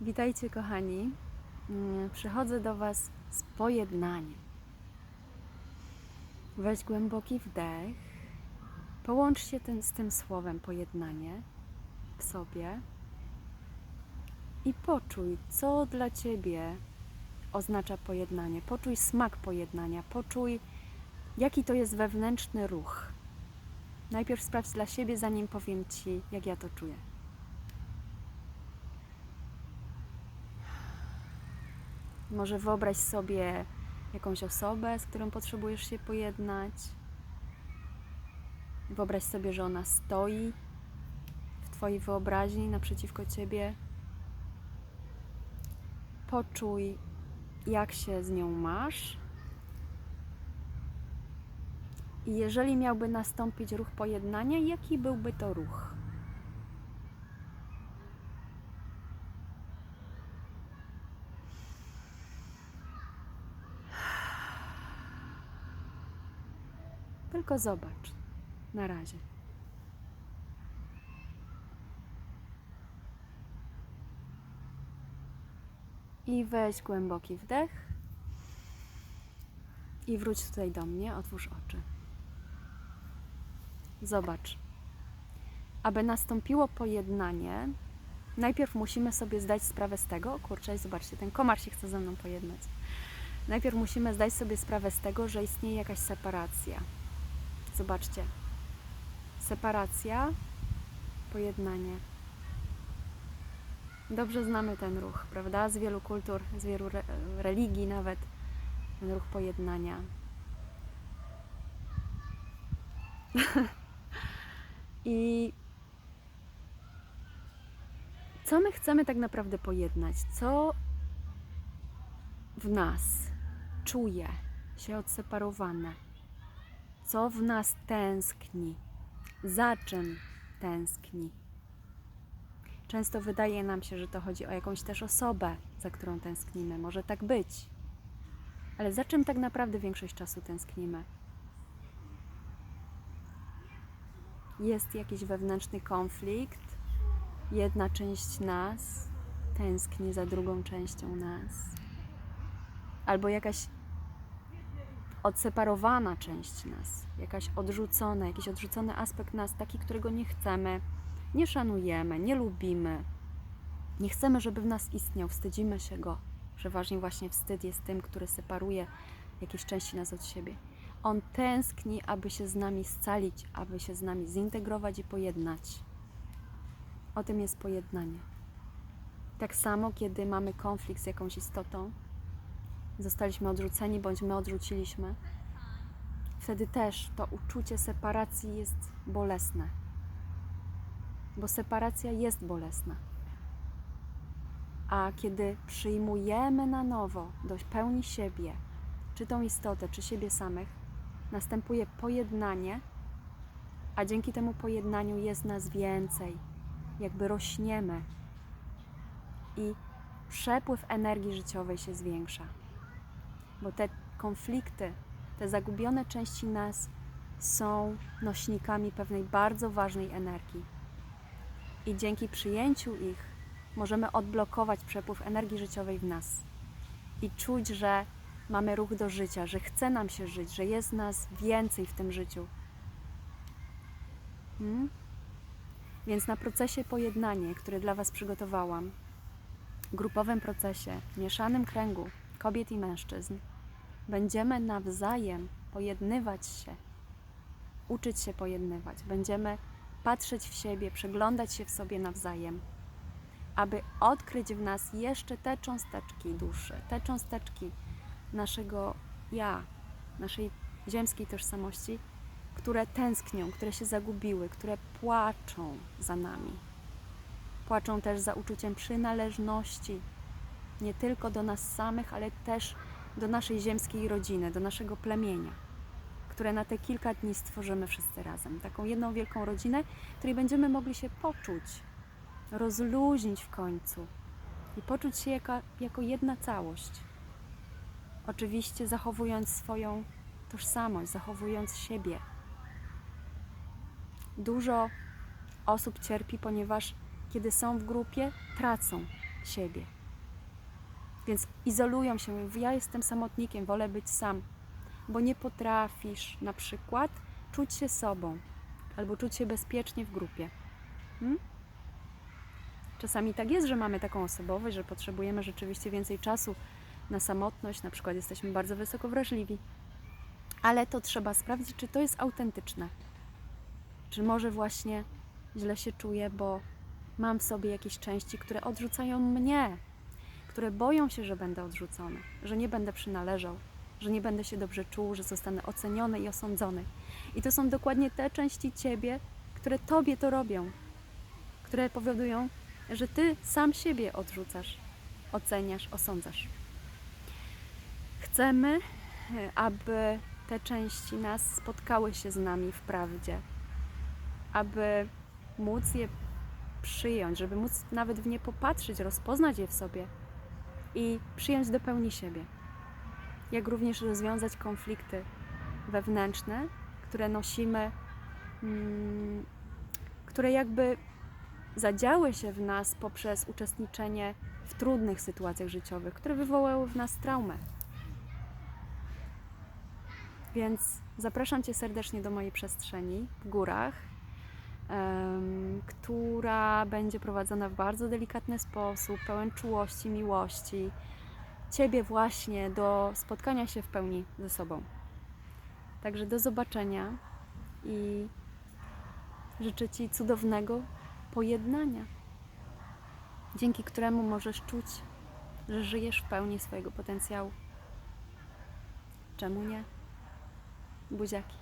Witajcie, kochani. Mm, Przychodzę do Was z pojednaniem. Weź głęboki wdech. Połącz się tym, z tym słowem pojednanie w sobie i poczuj, co dla Ciebie oznacza pojednanie. Poczuj smak pojednania. Poczuj, jaki to jest wewnętrzny ruch. Najpierw sprawdź dla siebie, zanim powiem Ci, jak ja to czuję. Może wyobraź sobie jakąś osobę, z którą potrzebujesz się pojednać. Wyobraź sobie, że ona stoi w Twojej wyobraźni naprzeciwko Ciebie. Poczuj, jak się z nią masz. I jeżeli miałby nastąpić ruch pojednania, jaki byłby to ruch? Tylko zobacz. Na razie. I weź głęboki wdech. I wróć tutaj do mnie, otwórz oczy. Zobacz. Aby nastąpiło pojednanie, najpierw musimy sobie zdać sprawę z tego, kurczę, zobaczcie, ten komar się chce ze mną pojednać. Najpierw musimy zdać sobie sprawę z tego, że istnieje jakaś separacja. Zobaczcie. Separacja, pojednanie. Dobrze znamy ten ruch, prawda? Z wielu kultur, z wielu re- religii nawet. Ten ruch pojednania. I co my chcemy tak naprawdę pojednać? Co w nas czuje się odseparowane? Co w nas tęskni? Za czym tęskni? Często wydaje nam się, że to chodzi o jakąś też osobę, za którą tęsknimy. Może tak być. Ale za czym tak naprawdę większość czasu tęsknimy? Jest jakiś wewnętrzny konflikt. Jedna część nas tęskni za drugą częścią nas. Albo jakaś odseparowana część nas, jakaś odrzucona, jakiś odrzucony aspekt nas, taki, którego nie chcemy, nie szanujemy, nie lubimy. Nie chcemy, żeby w nas istniał, wstydzimy się go. Przeważnie właśnie wstyd jest tym, który separuje jakieś części nas od siebie. On tęskni, aby się z nami scalić, aby się z nami zintegrować i pojednać. O tym jest pojednanie. Tak samo, kiedy mamy konflikt z jakąś istotą, zostaliśmy odrzuceni bądź my odrzuciliśmy, wtedy też to uczucie separacji jest bolesne. Bo separacja jest bolesna. A kiedy przyjmujemy na nowo do pełni siebie, czy tą istotę, czy siebie samych, następuje pojednanie, a dzięki temu pojednaniu jest nas więcej, jakby rośniemy i przepływ energii życiowej się zwiększa bo te konflikty, te zagubione części nas są nośnikami pewnej bardzo ważnej energii. I dzięki przyjęciu ich możemy odblokować przepływ energii życiowej w nas i czuć, że mamy ruch do życia, że chce nam się żyć, że jest nas więcej w tym życiu. Hmm? Więc na procesie pojednanie, który dla Was przygotowałam, grupowym procesie, mieszanym kręgu kobiet i mężczyzn, będziemy nawzajem pojednywać się, uczyć się pojednywać. Będziemy patrzeć w siebie, przyglądać się w sobie nawzajem, aby odkryć w nas jeszcze te cząsteczki duszy, te cząsteczki naszego ja, naszej ziemskiej tożsamości, które tęsknią, które się zagubiły, które płaczą za nami. Płaczą też za uczuciem przynależności nie tylko do nas samych, ale też do naszej ziemskiej rodziny, do naszego plemienia, które na te kilka dni stworzymy wszyscy razem. Taką jedną wielką rodzinę, której będziemy mogli się poczuć, rozluźnić w końcu i poczuć się jako, jako jedna całość. Oczywiście zachowując swoją tożsamość, zachowując siebie. Dużo osób cierpi, ponieważ kiedy są w grupie, tracą siebie. Więc izolują się, ja jestem samotnikiem, wolę być sam, bo nie potrafisz na przykład czuć się sobą albo czuć się bezpiecznie w grupie. Hmm? Czasami tak jest, że mamy taką osobowość, że potrzebujemy rzeczywiście więcej czasu na samotność, na przykład jesteśmy bardzo wysoko wrażliwi. Ale to trzeba sprawdzić, czy to jest autentyczne. Czy może właśnie źle się czuję, bo mam w sobie jakieś części, które odrzucają mnie, które boją się, że będę odrzucony, że nie będę przynależał, że nie będę się dobrze czuł, że zostanę oceniony i osądzony. I to są dokładnie te części ciebie, które tobie to robią, które powodują, że ty sam siebie odrzucasz, oceniasz, osądzasz. Chcemy, aby te części nas spotkały się z nami w prawdzie, aby móc je przyjąć, żeby móc nawet w nie popatrzeć, rozpoznać je w sobie i przyjąć do pełni siebie. Jak również rozwiązać konflikty wewnętrzne, które nosimy, mm, które jakby zadziały się w nas poprzez uczestniczenie w trudnych sytuacjach życiowych, które wywołały w nas traumę. Więc zapraszam Cię serdecznie do mojej przestrzeni w górach, która będzie prowadzona w bardzo delikatny sposób, pełen czułości, miłości. Ciebie właśnie do spotkania się w pełni ze sobą. Także do zobaczenia i życzę Ci cudownego pojednania, dzięki któremu możesz czuć, że żyjesz w pełni swojego potencjału. Czemu nie? Buziaki.